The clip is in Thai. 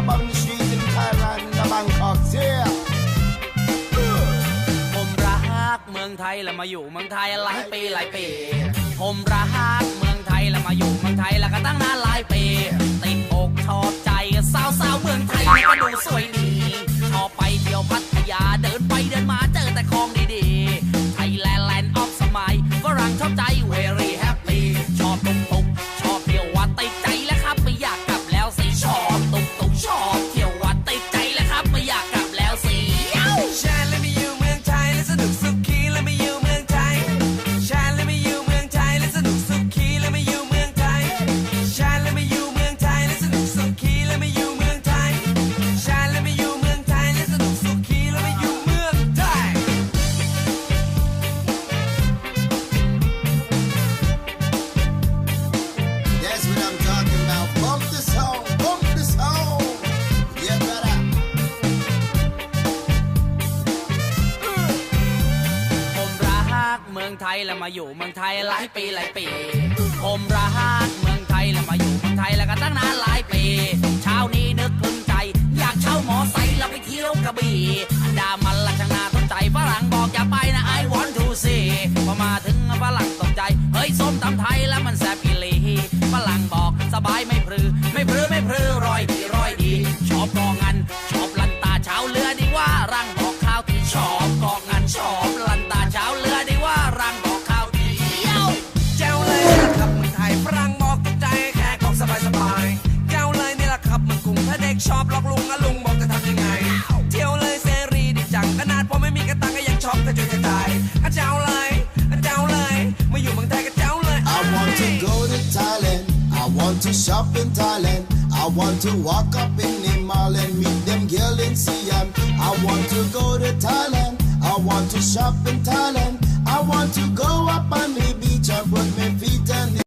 among the streets in Thailand and Bangkok yeah ผมรักเมืองไทยและมาอยู่เมืองไทยหลายปีหลายปี ผมรัก ไทยแล้วมาอยู่เมืองไทยหลายปีหลายปี ผมรักเมืองไทยแล้วมาอยู่เมืองไทยแล้วก็ตั้งนานหลายปี เช้านี้นึกพึงใจ อยากเช่าหมอไซค์แล้วไปเที่ยวกระบี่ดามันละช่างนาสนใจฝรั่งบอกอย่าไปนะไอวอนทูซีพอมาถึงฝรั่ง want to shop in Thailand. I want to walk up in the mall and meet them girl in CM. I want to go to Thailand. I want to shop in Thailand. I want to go up on the beach and put my feet.